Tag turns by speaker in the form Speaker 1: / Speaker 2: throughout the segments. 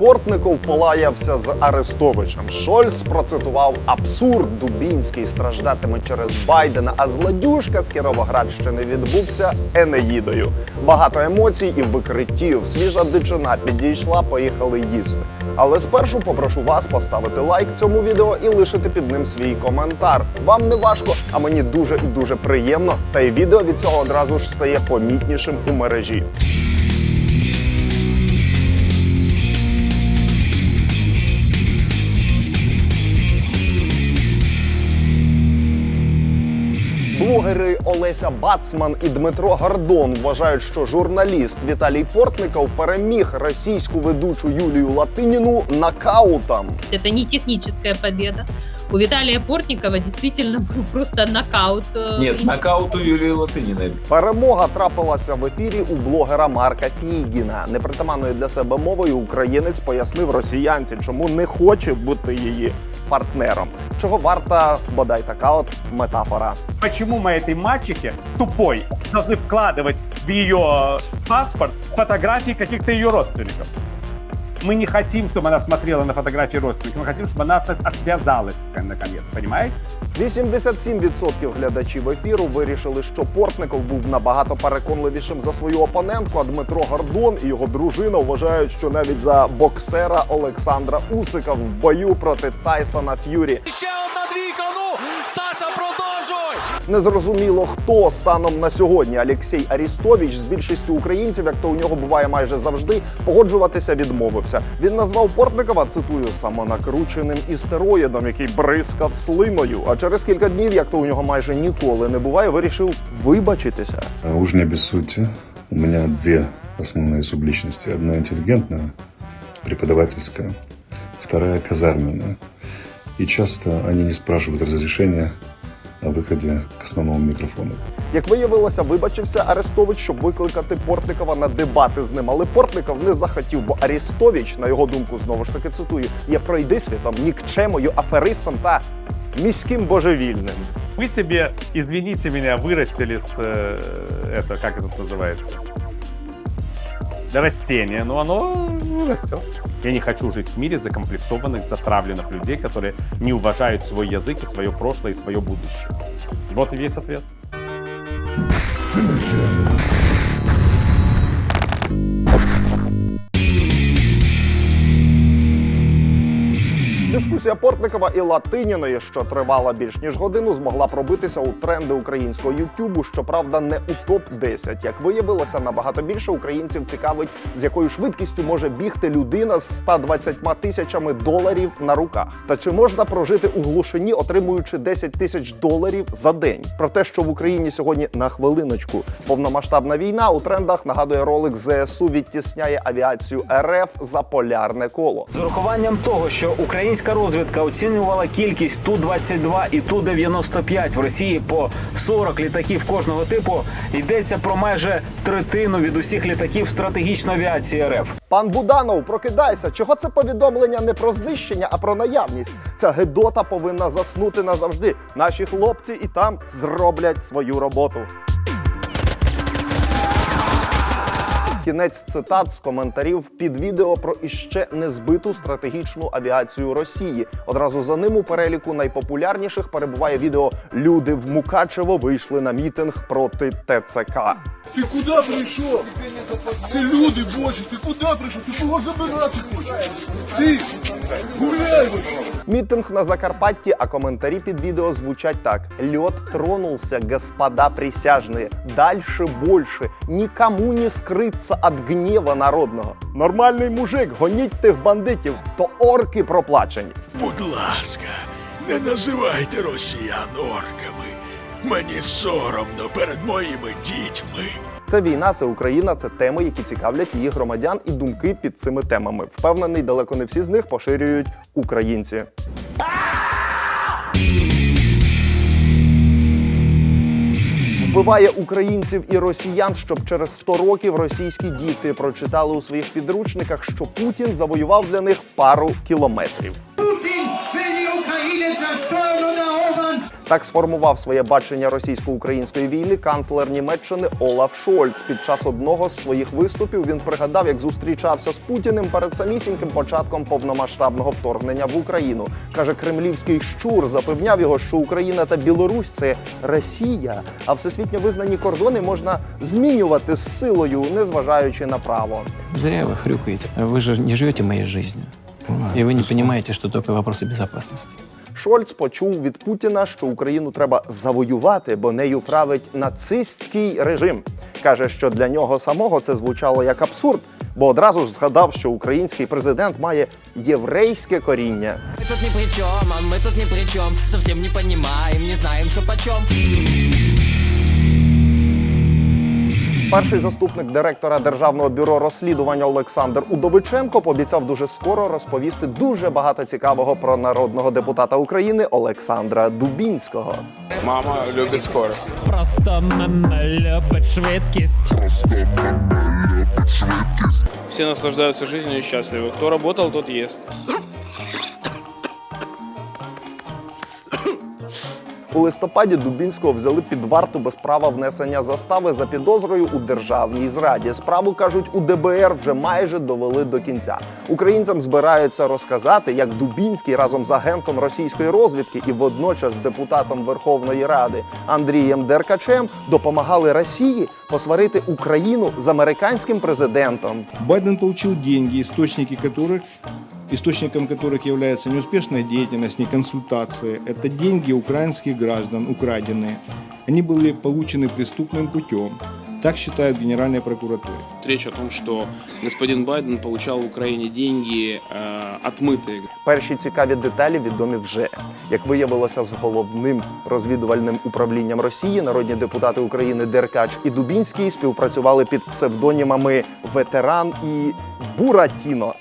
Speaker 1: Портников полаявся з Арестовичем. Шольц процитував абсурд. Дубінський страждатиме через Байдена, а злодюжка з Кіровоградщини відбувся Енеїдою. Багато емоцій і викриттів. Свіжа дичина підійшла, поїхали їсти. Але спершу попрошу вас поставити лайк цьому відео і лишити під ним свій коментар. Вам не важко, а мені дуже і дуже приємно. Та й відео від цього одразу ж стає помітнішим у мережі. Блогери Олеся Бацман і Дмитро Гордон вважають, що журналіст Віталій Портников переміг російську ведучу Юлію Латиніну нокаутом.
Speaker 2: Це не технічна победа. У Виталия Портникова действительно был просто нокаут. э,
Speaker 3: Нет,
Speaker 2: и-
Speaker 3: нокаут у Юлии Латыниной.
Speaker 1: Перемога трапилася в ефірі у блогера Марка Фігіна. Непритаманною для себе мовою українець пояснив росіянці, чому не хоче бути її партнером. Чого варта бодай така от метафора.
Speaker 4: Почему мы этой мачехе тупой должны вкладывать в ее паспорт фотографии каких-то ее родственников? Мы не хотим, чтобы она смотрела на фотографии родственников, мы хотим, чтобы она от нас отвязалась наконец, понимаете?
Speaker 1: 87% глядачів ефіру вирішили, що Портников був набагато переконливішим за свою опонентку. А Дмитро Гордон і його дружина вважають, що навіть за боксера Олександра Усика в бою проти Тайсона Ф'юрі
Speaker 5: Ще одна
Speaker 1: Незрозуміло, хто станом на сьогодні Олексій Арістович з більшістю українців, як то у нього буває майже завжди, погоджуватися відмовився. Він назвав Портникова, цитую, самонакрученим істероїдом, який бризкав слиною. А через кілька днів, як то у нього майже ніколи не буває, вирішив вибачитися.
Speaker 6: Уж не обессудьте. У меня две основные субличности. Одна интеллигентная, преподавательская, вторая казарменная. И часто они не спрашивают разрешения о выходе к основному микрофону.
Speaker 1: Як виявилося, вибачився Арестович, щоб викликати Портникова на дебати з ним. Але Портников не захотів, бо Арестович, на його думку, знову ж таки цитую, є пройдисвітом, нікчемою, аферистом та міським божевільним.
Speaker 4: Вы себе, извините меня, вырастили с, э, это, как это называется? Растение, но оно растет. Я не хочу жить в мире закомплексованных, затравленных людей, которые не уважают свой язык и свое прошлое и свое будущее. Вот и весь ответ.
Speaker 1: Дискусія Портникова і Латиніної, що тривала більш ніж годину, змогла пробитися у тренди українського Ютубу. Щоправда, не у топ 10 Як виявилося, набагато більше українців цікавить, з якою швидкістю може бігти людина з 120 тисячами доларів на руках. Та чи можна прожити у глушині, отримуючи 10 тисяч доларів за день? Про те, що в Україні сьогодні на хвилиночку повномасштабна війна у трендах нагадує ролик ЗСУ відтісняє авіацію РФ за полярне коло.
Speaker 7: З урахуванням того, що українська розвідка оцінювала кількість Ту-22 і Ту-95 в Росії по 40 літаків кожного типу, йдеться про майже третину від усіх літаків стратегічної авіації РФ.
Speaker 1: Пан Буданов, прокидайся. Чого це повідомлення не про знищення, а про наявність? Ця гидота повинна заснути назавжди. Наші хлопці і там зроблять свою роботу. Кінець цитат з коментарів під відео про іще не збиту стратегічну авіацію Росії. Одразу за ним у переліку найпопулярніших перебуває відео Люди в Мукачево вийшли на мітинг проти ТЦК.
Speaker 8: Ти куди прийшов? Це люди божі, ти куди прийшов? Ти кого забирати хочеш? Ти гуляй! вообще.
Speaker 1: Мітинг на Закарпатті, а коментарі під відео звучать так: Льот тронулся, господа присяжные. Дальше больше. Никому не скрыться от гнева народного. Нормальний мужик, гоніть тих бандитів, то орки проплачені.
Speaker 8: Будь ласка, не називайте росіян орками. Мені соромно перед моїми дітьми.
Speaker 1: Це війна, це Україна, це теми, які цікавлять її громадян і думки під цими темами. Впевнений, далеко не всі з них поширюють українці. Вбиває українців і росіян, щоб через 100 років російські діти прочитали у своїх підручниках, що Путін завоював для них пару кілометрів. Так сформував своє бачення російсько-української війни канцлер Німеччини Олаф Шольц. Під час одного з своїх виступів він пригадав, як зустрічався з Путіним перед самісіньким початком повномасштабного вторгнення в Україну. каже, кремлівський щур запевняв його, що Україна та Білорусь це Росія, а всесвітньо визнані кордони можна змінювати з силою, незважаючи на право.
Speaker 9: Зря вы хрюкаете. Вы же не живете моей жизнью. И вы не понимаете, что такое вопросы безопасности.
Speaker 1: Шольц почув від Путіна, що Україну треба завоювати, бо нею править нацистський режим. Каже, що для нього самого це звучало як абсурд, бо одразу ж згадав, що український президент має єврейське коріння.
Speaker 10: Ми тут ні при чому, а ми тут ні при чому, зовсім не розуміємо, не що по почем
Speaker 1: Перший заступник директора державного бюро розслідувань Олександр Удовиченко пообіцяв дуже скоро розповісти дуже багато цікавого про народного депутата України Олександра Дубінського.
Speaker 3: Мама любить скорость.
Speaker 10: Просто мама любит швидкість
Speaker 11: Все наслаждаются жизнью и счастливы. Кто работал, тот ест.
Speaker 1: У листопаді Дубінського взяли під варту без права внесення застави за підозрою у державній зраді. Справу кажуть, у ДБР вже майже довели до кінця. Українцям збираються розказати, як Дубінський разом з агентом російської розвідки і водночас депутатом Верховної Ради Андрієм Деркачем допомагали Росії посварити Україну з американським президентом.
Speaker 8: Байден получил деньги, источники которых источником которых является неуспешная деятельность, не консультация. Это деньги украинских граждан, украденные. Они были получены преступным путем. Так считают в Генеральной прокуратуре.
Speaker 11: Речь о том, что господин Байден получал в Украине деньги э, отмытые.
Speaker 1: Перші цікаві деталі відомі вже. Як виявилося з головним розвідувальним управлінням Росії, народні депутати України Деркач і Дубінський співпрацювали під псевдонімами Ветеран і Буратіно.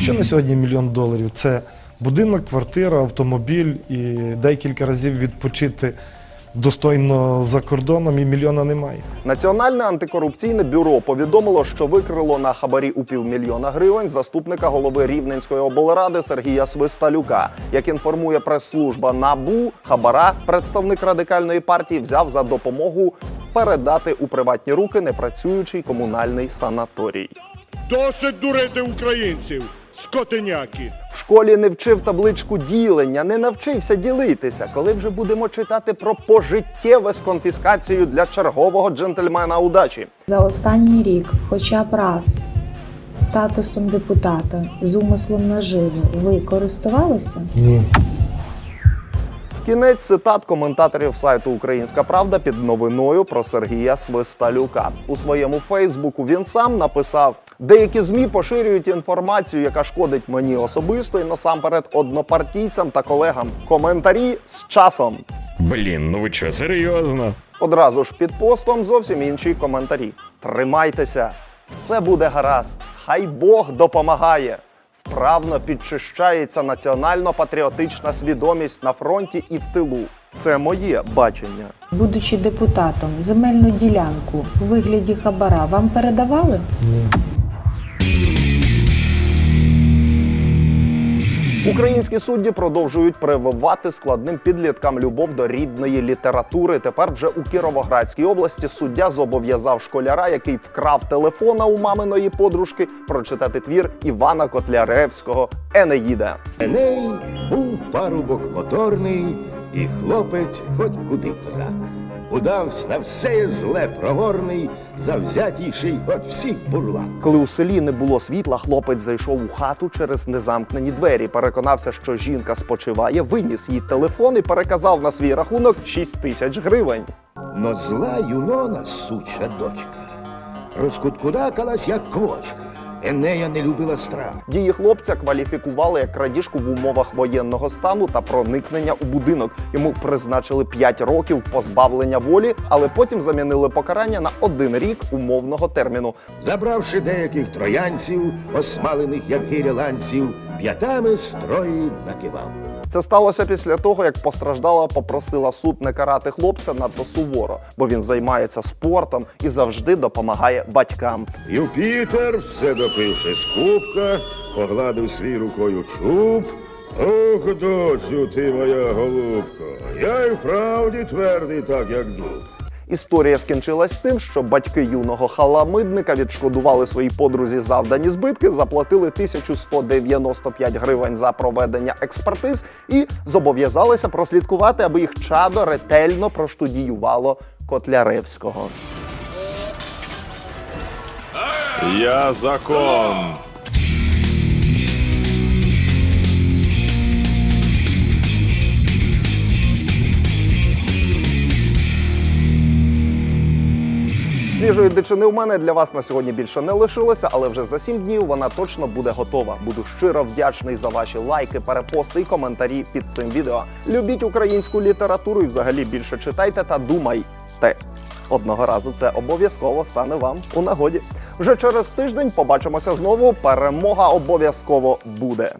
Speaker 12: Що на сьогодні мільйон доларів? Це будинок, квартира, автомобіль і декілька разів відпочити достойно за кордоном, і мільйона немає.
Speaker 1: Національне антикорупційне бюро повідомило, що викрило на хабарі у півмільйона гривень заступника голови Рівненської облради Сергія Свисталюка. Як інформує прес-служба НАБУ, хабара представник радикальної партії взяв за допомогу передати у приватні руки непрацюючий комунальний санаторій.
Speaker 8: Досить дурити українців, скотиняки!
Speaker 1: В школі не вчив табличку ділення, не навчився ділитися. Коли вже будемо читати про пожиттєве з конфіскацією для чергового джентльмена удачі.
Speaker 13: За останній рік, хоча б раз статусом депутата з умислом наживу ви користувалися?
Speaker 12: Ні.
Speaker 1: Кінець цитат коментаторів сайту Українська Правда під новиною про Сергія Свисталюка. У своєму Фейсбуку він сам написав: деякі змі поширюють інформацію, яка шкодить мені особисто і насамперед однопартійцям та колегам. Коментарі з часом.
Speaker 9: Блин, ну вы что, серьезно?
Speaker 1: Одразу ж під постом зовсім інші коментарі. Тримайтеся, все буде гаразд. Хай Бог допомагає. Вправно підчищається національно-патріотична свідомість на фронті і в тилу. Це моє бачення.
Speaker 13: Будучи депутатом, земельну ділянку у вигляді хабара вам передавали?
Speaker 12: Ні.
Speaker 1: Українські судді продовжують прививати складним підліткам любов до рідної літератури. Тепер вже у Кіровоградській області суддя зобов'язав школяра, який вкрав телефона у маминої подружки, прочитати твір Івана Котляревського Енеїда.
Speaker 8: Еней був парубок моторний, і хлопець хоч куди козак. Удавсь на все зле проворний, завзятійший от всіх бурлак.
Speaker 1: Коли у селі не було світла, хлопець зайшов у хату через незамкнені двері. Переконався, що жінка спочиває, виніс їй телефон і переказав на свій рахунок 6 тисяч гривень.
Speaker 8: Но зла юнона, суча дочка, розкуткудакалась, як квочка. Енея не любила страх.
Speaker 1: Дії хлопця кваліфікували як крадіжку в умовах воєнного стану та проникнення у будинок. Йому призначили 5 років позбавлення волі, але потім замінили покарання на один рік умовного терміну.
Speaker 8: Забравши деяких троянців, осмалених, як гіря ланців, п'ятами строї накивав.
Speaker 1: Це сталося після того, як постраждала попросила суд не карати хлопця надто суворо, бо він займається спортом і завжди допомагає батькам.
Speaker 14: Юпітер, все допивши з кубка, погладив свій рукою чуб. Ох, дочу, ти моя голубко, я й вправді твердий, так як дуб.
Speaker 1: Історія скінчилась тим, що батьки юного халамидника відшкодували своїй подрузі завдані збитки, заплатили 1195 гривень за проведення експертиз і зобов'язалися прослідкувати, аби їх чадо ретельно проштудіювало Котляревського.
Speaker 3: Я закон.
Speaker 1: Свіжої дичини у мене для вас на сьогодні більше не лишилося, але вже за сім днів вона точно буде готова. Буду щиро вдячний за ваші лайки, перепости і коментарі під цим відео. Любіть українську літературу і взагалі більше читайте та думайте. Одного разу це обов'язково стане вам у нагоді. Вже через тиждень побачимося знову. Перемога обов'язково буде.